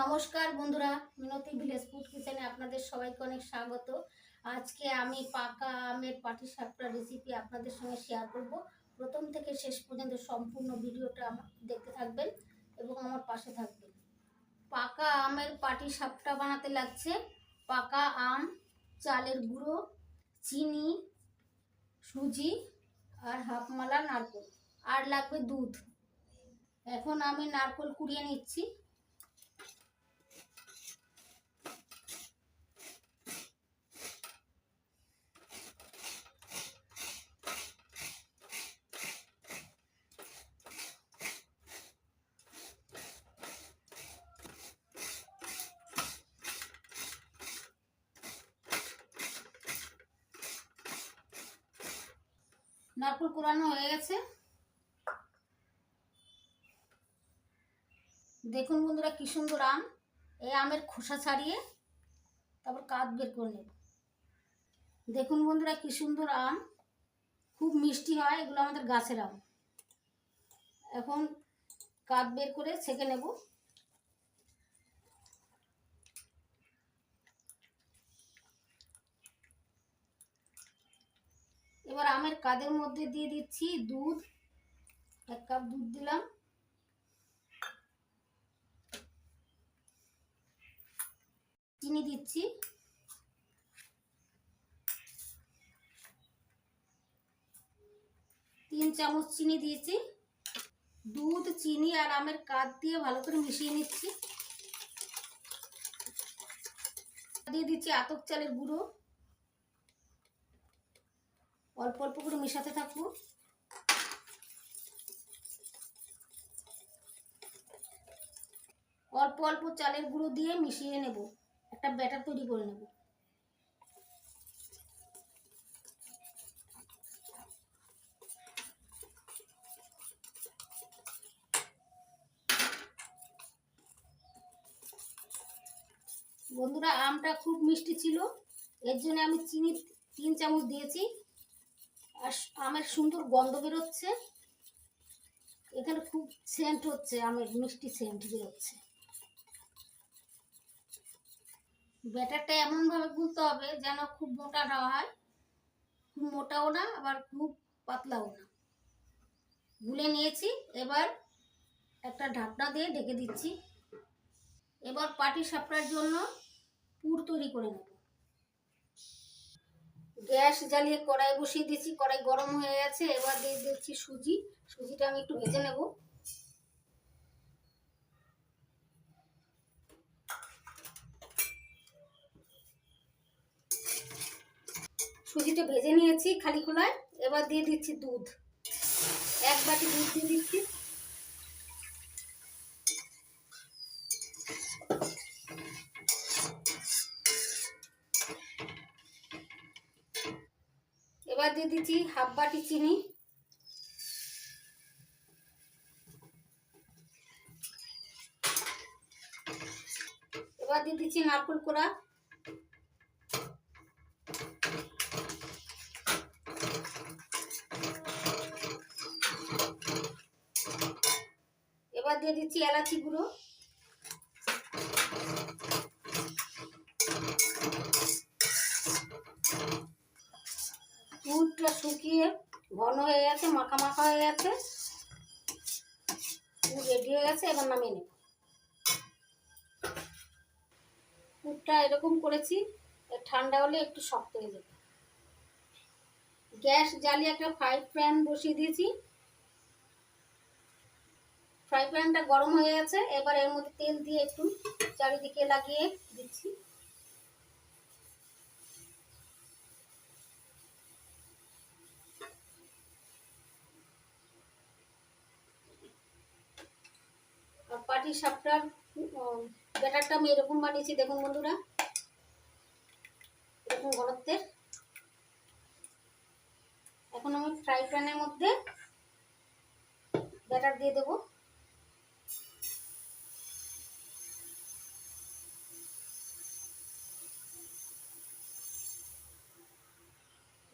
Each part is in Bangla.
নমস্কার বন্ধুরা, মিনতি ভিলেজ ফুড কিচেনে আপনাদের সবাইকে অনেক স্বাগত। আজকে আমি পাকা আমের পাটিসাপটা রেসিপি আপনাদের সঙ্গে শেয়ার করব। প্রথম থেকে শেষ পর্যন্ত সম্পূর্ণ ভিডিওটা দেখতে থাকবেন এবং আমার পাশে থাকবেন। পাকা আমের পাটিসাপটা বানাতে লাগছে। পাকা আম, চালের গুঁড়ো, চিনি, সুজি আর হাফ মালা নারকেল। আর লাগবে দুধ। এখন আমি নারকেল কুড়িয়ে নিচ্ছি। নারকেল কোরানো হয়ে গেছে। দেখুন বন্ধুরা কি সুন্দর আম। এই আমের খোসা ছাড়িয়ে তারপর কাঠ বের করে নেব। দেখুন বন্ধুরা কি সুন্দর আম। খুব মিষ্টি হয়, এগুলো আমাদের গাছের আম। এখন কাঠ বের করে ছেঁকে নেব। এবার আমের কাদের মধ্যে দিয়ে দিচ্ছি দুধ। এক কাপ দুধ দিলাম। চিনি দিচ্ছি। তিন চামচ চিনি দিয়েছি। দুধ, চিনি আর আমের কাঠ দিয়ে ভালো করে মিশিয়ে নিচ্ছি। দিয়ে দিচ্ছি আতক চালের গুঁড়ো। অল্প অল্প করে মেশাতে থাকব। অল্প অল্প চালের গুঁড়ো দিয়ে মিশিয়ে নেব। একটা ব্যাটার তৈরি করে নেব। বন্ধুরা, আমটা খুব মিষ্টি ছিল। এর জন্য আমি চিনি তিন চামচ দিয়েছি। আর আমের সুন্দর গন্ধ বেরোচ্ছে। এখানে খুব সেন্ট হচ্ছে, আমের মিষ্টি সেন্ট বেরোচ্ছে। ব্যাটারটা এমনভাবে গুলতে হবে যেন খুব মোটা না হয়। খুব মোটাও না, আবার খুব পাতলাও না। গুলে নিয়েছি, এবার একটা ঢাকনা দিয়ে ঢেকে দিচ্ছি। এবার পাটি সাপটার জন্য পুর তৈরি করে নেব। গ্যাস জ্বালিয়ে কড়াই বসিয়ে দিয়েছি, কড়াই গরম হয়ে গেছে, এবার দিয়ে দিচ্ছি সুজি। সুজিটা আমি একটু ভেজে নেব। সুজিটা ভেজে নিয়েছি খালি খোলায়, এবার দিয়ে দিচ্ছি দুধ। এক বাটি দুধ দিয়ে দিচ্ছি এবার দিয়ে দিচ্ছি হাফ বাটি চিনি। এবার দিয়ে দিচ্ছি নারকেল কোড়া। এবার দিয়ে দিচ্ছি এলাচি গুঁড়ো। দুধটা শুকিয়ে ঘন হয়ে গেছে, মাখা মাখা হয়ে গেছে। রেডি হয়ে গেছে, এবার নামিয়ে নেব। দুধটা এরকম করেছি ঠান্ডা হলে একটু শক্ত হয়ে যাবে। গ্যাস জ্বালিয়ে একটা ফ্রাই প্যান বসিয়ে দিয়েছি। ফ্রাই প্যানটা গরম হয়ে গেছে, এবার এর মধ্যে তেল দিয়ে একটু চারিদিকে লাগিয়ে দিচ্ছি। পাটি সাপটার ব্যাটারটা আমি এরকম বানিয়েছি, দেখুন বন্ধুরা। এরকম ঘনত্বের। এখন আমি ফ্রাই প্যানের মধ্যে ব্যাটার দিয়ে দেবো।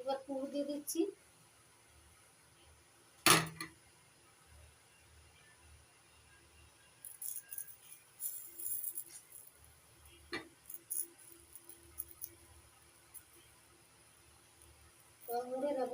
এবার পুর দিয়ে দিচ্ছি। মুড়ে নেব।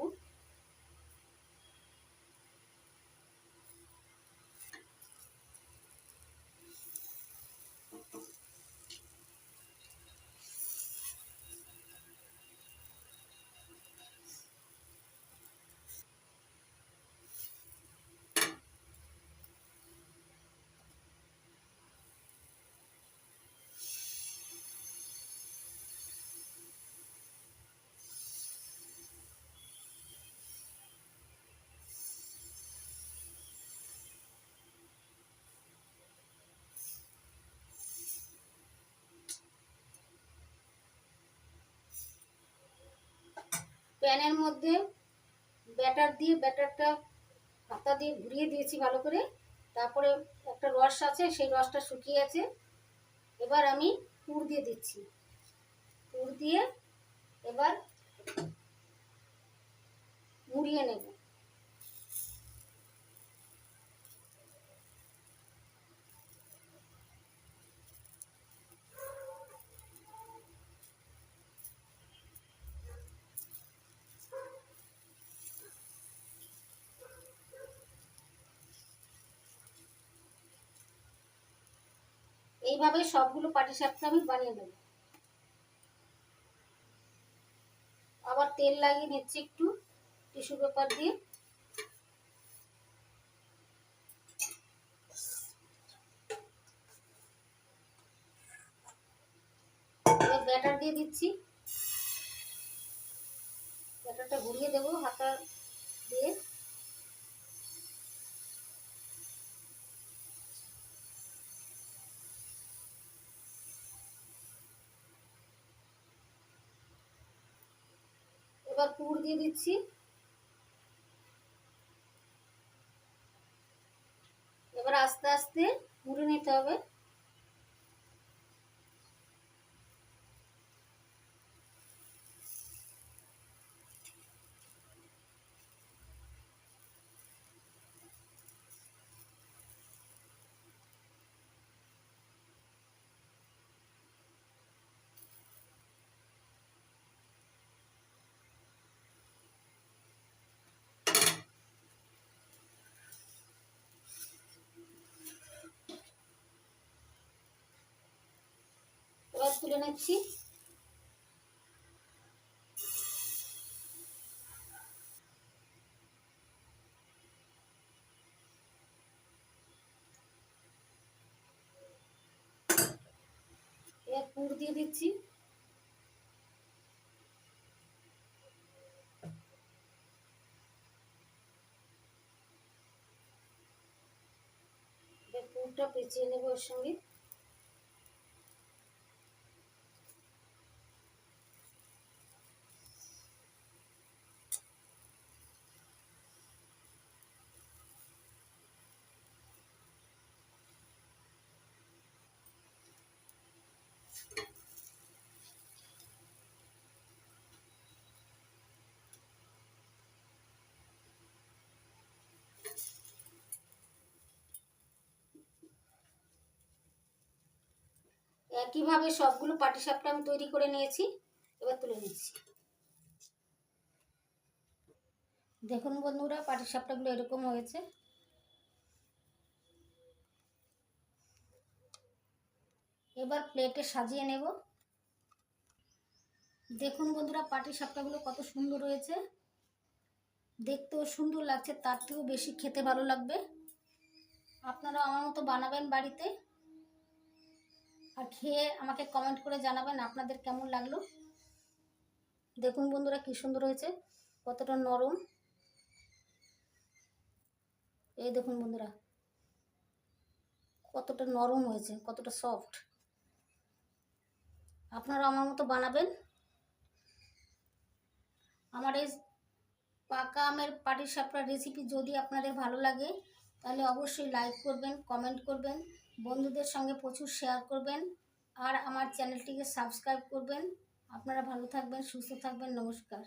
প্যানের মধ্যে ব্যাটার দিয়ে ব্যাটারটা হাতা দিয়ে ঘুরিয়ে দিয়েছি ভালো করে। তারপরে একটা রস আছে, সেই রসটা শুকিয়ে আছে এবার আমি পুর দিয়ে দিচ্ছি। পুর দিয়ে এবার মুড়িয়ে নেব। এইভাবে সবগুলো পাটিসাপটা আমি বানিয়ে নেব। আবার তেল লাগিয়ে নিচ্ছি একটু টিস্যু পেপার দিয়ে। ব্যাটার দিয়ে দিচ্ছি। ব্যাটারটা ঘুরিয়ে দেবো হাতা দিয়ে। এবার পুর দিয়ে দিচ্ছি। এবার আস্তে আস্তে পুরে নিতে হবে এবার তুলে নিচ্ছি। পুর দিয়ে দিচ্ছি। পুরটা পেঁচিয়ে নেব ওর সঙ্গে। একইভাবে সবগুলো পাটিসাপটা আমি তৈরি করে নিয়েছি? এবার তুলে নিচ্ছি। দেখুন বন্ধুরা, পাটিসাপটাগুলো এরকম হয়েছে। এবার প্লেটে সাজিয়ে নেব। দেখুন বন্ধুরা, পাটিসাপটাগুলো কত সুন্দর হয়েছে। দেখতেও সুন্দর লাগছে, তার থেকেও বেশি খেতে ভালো লাগবে। আপনারা আমার মতো বানাবেন বাড়িতে। আর খেয়ে আমাকে কমেন্ট করে জানাবেন আপনাদের কেমন লাগল। দেখুন বন্ধুরা কি সুন্দর হয়েছে, কতটা নরম। এই দেখুন বন্ধুরা, কতটা নরম হয়েছে, কতটা সফট আপনারা আমার মতো বানাবেন। আমার এই পাকা আমের পাটির পাটিসাপটা রেসিপি যদি আপনাদের ভালো লাগে, তাহলে অবশ্যই লাইক করবেন কমেন্ট করবেন। বন্ধুদের সঙ্গে প্রচুর শেয়ার করবেন আর আমার চ্যানেলটিকে সাবস্ক্রাইব করবেন। আপনারা ভালো থাকবেন, সুস্থ থাকবেন, নমস্কার।